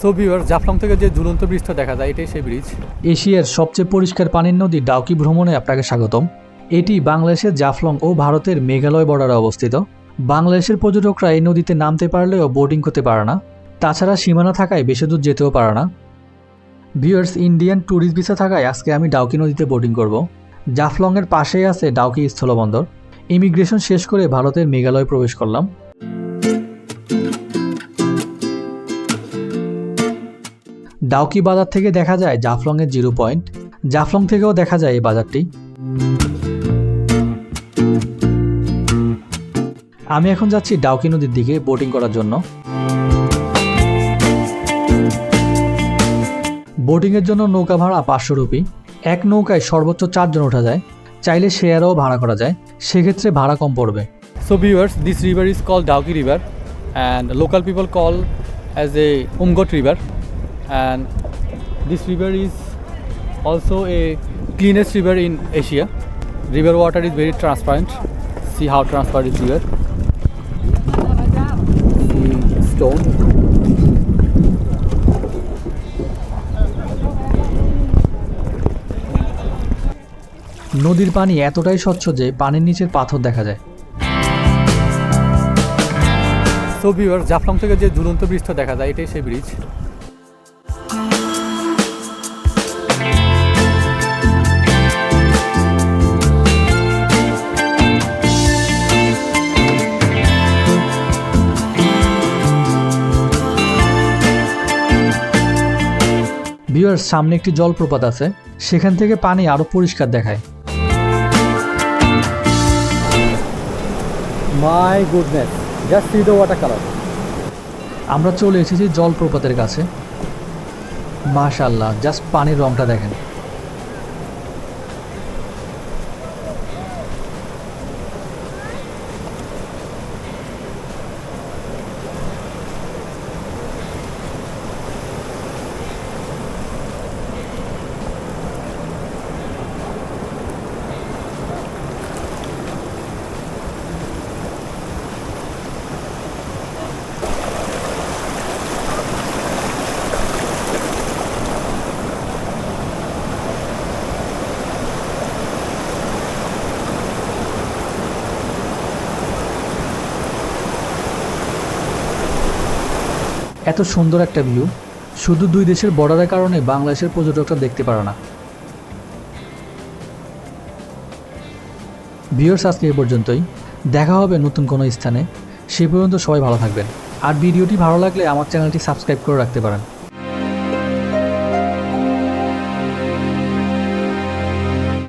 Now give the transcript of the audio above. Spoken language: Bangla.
সো জাফলং থেকে যে ঝুলন্ত ব্রিজটা দেখা যায়, এটাই সেই ব্রিজ। এশিয়ার সবচেয়ে পরিষ্কার পানির নদী ডাউকি ভ্রমণে আপনাকে স্বাগতম। এটি বাংলাদেশের জাফলং ও ভারতের মেঘালয় বর্ডারে অবস্থিত। বাংলাদেশের পর্যটকরা এই নদীতে নামতে পারলেও বোর্ডিং করতে পারে না। তাছাড়া সীমানা থাকায় বেশি দূর যেতেও পারে না। ভিউয়ার্স, ইন্ডিয়ান ট্যুরিস্ট ভিসা থাকায় আজকে আমি ডাউকি নদীতে বোর্ডিং করব। জাফলংয়ের পাশেই আছে ডাউকি স্থলবন্দর। ইমিগ্রেশন শেষ করে ভারতের মেঘালয় প্রবেশ করলাম। ডাউকি বাজার থেকে দেখা যায় জাফলংয়ের জিরো পয়েন্ট। জাফলং থেকেও দেখা যায় এই বাজারটি। আমি এখন যাচ্ছি ডাউকি নদীর দিকে বোটিং করার জন্য। বোটিংয়ের জন্য নৌকা ভাড়া পাঁচশো রুপি। এক নৌকায় সর্বোচ্চ চারজন ওঠা যায়। চাইলে শেয়ারও ভাড়া করা যায়। সেক্ষেত্রে ভাড়া কম পড়বে। So viewers, this river is called Dauki River and local people call as a Umgot River. And this river is also a cleanest river in Asia. River water is very transparent. See how transparent is river. See stone. নদীর পানি এতটাই স্বচ্ছ যে পানির নিচের পাথর দেখা যায় So viewers, জাফলং থেকে যে ঝুলন্ত ব্রিজটা দেখা যায় এটাই সেই ব্রিজ ভিউয়ার্স সামনে একটি জলপ্রপাত আছে সেখান থেকে পানি আরও পরিষ্কার দেখায়। My goodness just see the water colour আমরা চলে এসেছি জলপ্রপাতের কাছে। মাশাল্লাহ জাস্ট পানির রংটা দেখেন। এত সুন্দর একটা ভিউ শুধু দুই দেশের বর্ডারের কারণে বাংলাদেশের পর্যটকরা দেখতে পারে না। ভিউয়ার্স আজকে এ পর্যন্তই। দেখা হবে নতুন কোনো স্থানে। সে পর্যন্ত সবাই ভালো থাকবেন। আর ভিডিওটি ভালো লাগলে আমার চ্যানেলটি সাবস্ক্রাইব করে রাখতে পারেন।